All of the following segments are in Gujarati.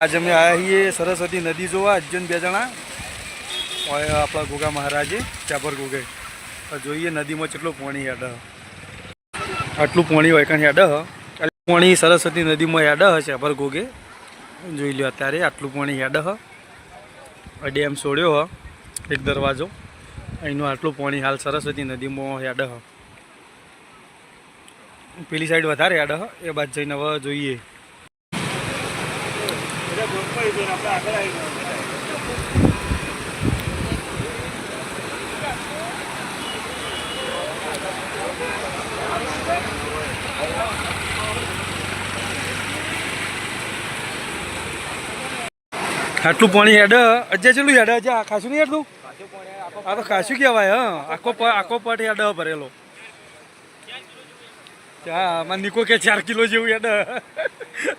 આજે અમે આવ્યા છીએ સરસ્વતી નદી જોવા અજ્જન બે જણા. આપણા ગોગા મહારાજે ચાપર ગોગે. જોઈએ નદીમાં કેટલું પાણી હેડ. આટલું પાણી કાંઈ હેડ પાણી સરસ્વતી નદીમાં હેડ, હ ચાપર ગોગે. જોઈ લ્યો અત્યારે આટલું પાણી હેડ ડેમ છોડ્યો, હ, એક દરવાજો. અહીંનું આટલું પાણી હાલ સરસ્વતી નદીમાં હેડ પેલી સાઈડ વધારે હેડ એ બાદ જઈને હવે જોઈએ. આટલું પાણી હેડ અજ્જા ચેલું હેડ અજ્જા ખાસું નહીં એટલું આ તો ખાસું કહેવાય, હા. આખો આખો પટ હેડ ભરેલો. ચા માં નિકો કે ચાર કિલો જેવું હેડ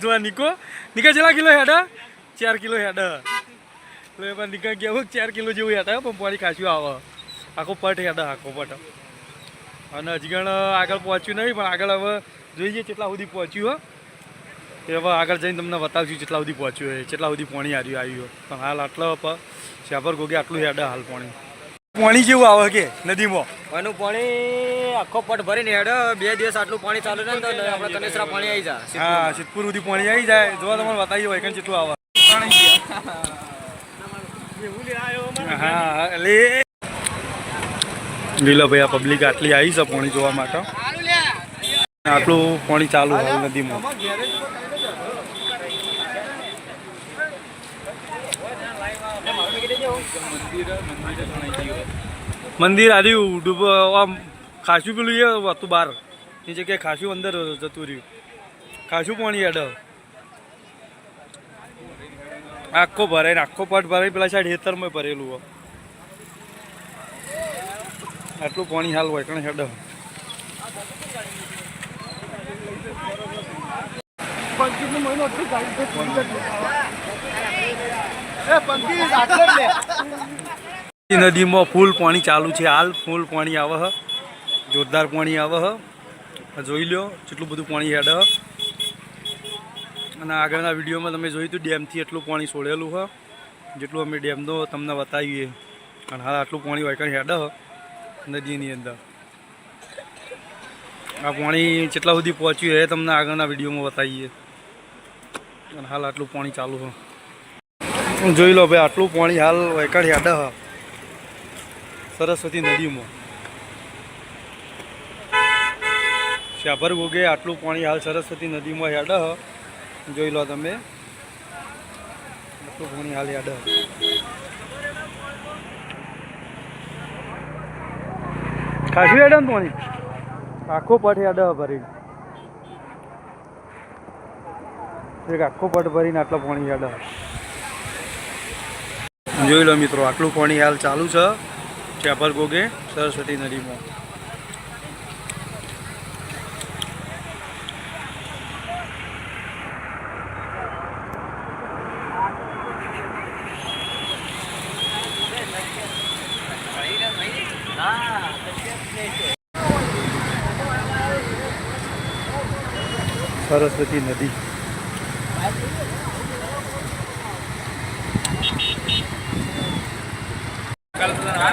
જો આ નિકો નિકા કેટલા કિલો હેડ ચાર કિલો હેડ એટલે એમાં નિકા કેવું ચાર કિલો જેવું હેડ પણ પાણી કાચું આવે આખો પટ હેડ આખો પટ અને હજી ગણ આગળ પહોંચ્યું નહીં પણ આગળ હવે જોઈએ કેટલા સુધી પહોંચ્યું એ હવે આગળ જઈને તમને બતાવશું જેટલા સુધી પહોંચ્યું હોય કેટલા સુધી પાણી આવ્યું આવ્યું પણ હાલ આટલો પ- શ્યાપર ગોગે આટલું હેડ હાલ પાણી પાણી જેવું આવે કે નદીમાં? એનું પાણી આખો પટ ભરીને હેડ બે દિવસ આટલું પાણી ચાલુ ને તો આપણે કનેસરા પાણી આવી જાય હા સિદ્ધપુર સુધી પાણી આવી જાય. જોવા તમારે બતાવી હોય કંઈ જેટલું આવે. હા એટલે લીલો ભાઈ આ પબ્લિક આટલી આવી છે પાણી જોવા માટે. આટલું પાણી ચાલુ હાલ નદીમાં. મંદિર આવ્યું આમ ખાસું પેલું એ હતું બહાર. એ જગ્યાએ ખાસું અંદર જતું રહ્યું. ખાસું પાણી અડ આખો ભરાય આખો પટ ભરાય પેલા સાઈડ હેતરમાં ભરેલું હોય આટલું પાણી હાલ હોય, કણ હેડ. એ નદીમાં ફૂલ પાણી ચાલુ છે. હાલ ફૂલ પાણી આવે હ. જોરદાર પાણી આવે હ. જોઈ લો કેટલું બધું પાણી હેડ અને આગળના વિડીયોમાં તમે જોયું હતું ડેમથી એટલું પાણી છોડેલું હ. જેટલું અમે ડેમનો તમને બતાવીએ. અને હાલ આટલું પાણી વાયકણ હેડ નદીની અંદર. આ પાણી કેટલા સુધી પહોંચ્યું એ તમને આગળના વિડીયોમાં બતાવીએ. અને હાલ આટલું પાણી ચાલુ હ. જોઈ લો ભાઈ, આટલું પાણી હાલ વૈકણ યાદ હ. સરસ્વતી નદીમાં. શ્યાભર ગોગે, આટલું પાણી હાલ સરસ્વતી નદીમાં યાદ હ. જોઈ લો તમે. આટલું પાણી હાલ યાદ. ખાસું હેડ ને પાણી? આખો પટ યાદ ભરીને. એક આખો પટ ભરીને આટલું પાણી યાદ. જોઈ લો મિત્રો આટલું પાણી હાલ ચાલુ છે. ચેપર ગોગે સરસ્વતી નદીમાં. સરસ્વતી નદી.